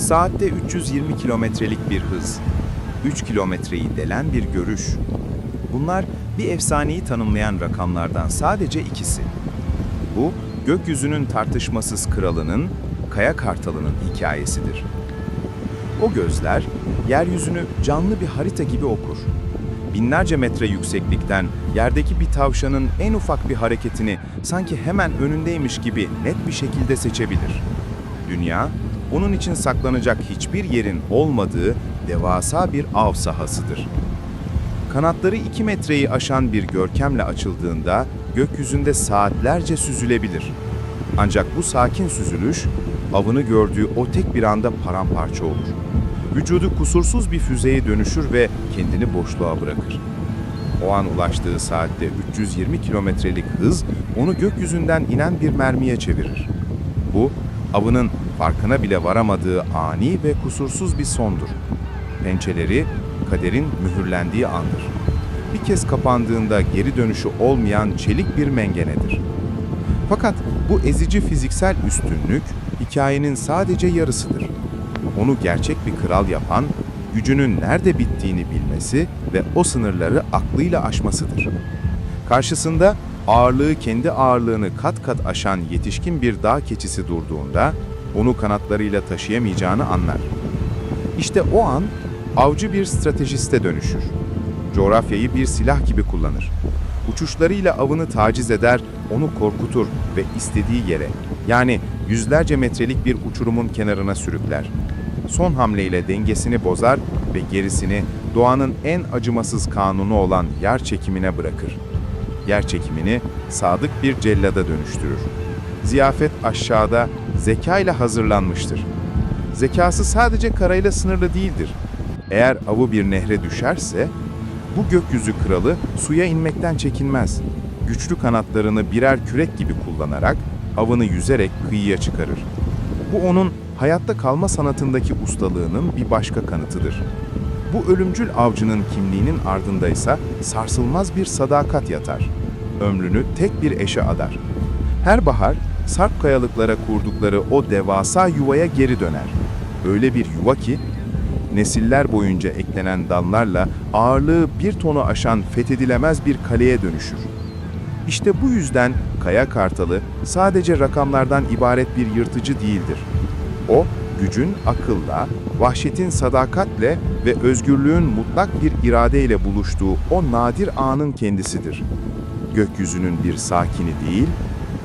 Saatte 320 kilometrelik bir hız, 3 kilometreyi delen bir görüş. Bunlar bir efsaneyi tanımlayan rakamlardan sadece ikisi. Bu, gökyüzünün tartışmasız kralının, Kaya Kartalı'nın hikayesidir. O gözler, yeryüzünü canlı bir harita gibi okur. Binlerce metre yükseklikten yerdeki bir tavşanın en ufak bir hareketini sanki hemen önündeymiş gibi net bir şekilde seçebilir. Dünya, onun için saklanacak hiçbir yerin olmadığı devasa bir av sahasıdır. Kanatları 2 metreyi aşan bir görkemle açıldığında gökyüzünde saatlerce süzülebilir. Ancak bu sakin süzülüş, avını gördüğü o tek bir anda paramparça olur. Vücudu kusursuz bir füzeye dönüşür ve kendini boşluğa bırakır. O an ulaştığı saatte 320 kilometrelik hız onu gökyüzünden inen bir mermiye çevirir. Bu, avının farkına bile varamadığı ani ve kusursuz bir sondur. Pençeleri kaderin mühürlendiği andır. Bir kez kapandığında geri dönüşü olmayan çelik bir mengenedir. Fakat bu ezici fiziksel üstünlük hikayenin sadece yarısıdır. Onu gerçek bir kral yapan, gücünün nerede bittiğini bilmesi ve o sınırları aklıyla aşmasıdır. Karşısında ağırlığı kendi ağırlığını kat kat aşan yetişkin bir dağ keçisi durduğunda onu kanatlarıyla taşıyamayacağını anlar. İşte o an avcı bir stratejiste dönüşür. Coğrafyayı bir silah gibi kullanır. Uçuşlarıyla avını taciz eder, onu korkutur ve istediği yere, yani yüzlerce metrelik bir uçurumun kenarına sürükler. Son hamleyle dengesini bozar ve gerisini doğanın en acımasız kanunu olan yer çekimine bırakır. Yer çekimini sadık bir cellada dönüştürür. Ziyafet aşağıda zeka ile hazırlanmıştır. Zekası sadece karayla sınırlı değildir. Eğer avı bir nehre düşerse, bu gökyüzü kralı suya inmekten çekinmez. Güçlü kanatlarını birer kürek gibi kullanarak avını yüzerek kıyıya çıkarır. Bu onun hayatta kalma sanatındaki ustalığının bir başka kanıtıdır. Bu ölümcül avcının kimliğinin ardındaysa sarsılmaz bir sadakat yatar. Ömrünü tek bir eşe adar. Her bahar sarp kayalıklara kurdukları o devasa yuvaya geri döner. Öyle bir yuva ki nesiller boyunca eklenen dallarla ağırlığı bir tonu aşan fethedilemez bir kaleye dönüşür. İşte bu yüzden Kaya Kartalı sadece rakamlardan ibaret bir yırtıcı değildir. O, gücün akılla, vahşetin sadakatle ve özgürlüğün mutlak bir iradeyle buluştuğu o nadir anın kendisidir. Gökyüzünün bir sakini değil,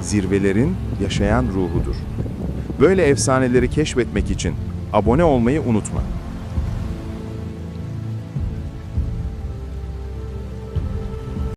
zirvelerin yaşayan ruhudur. Böyle efsaneleri keşfetmek için abone olmayı unutma.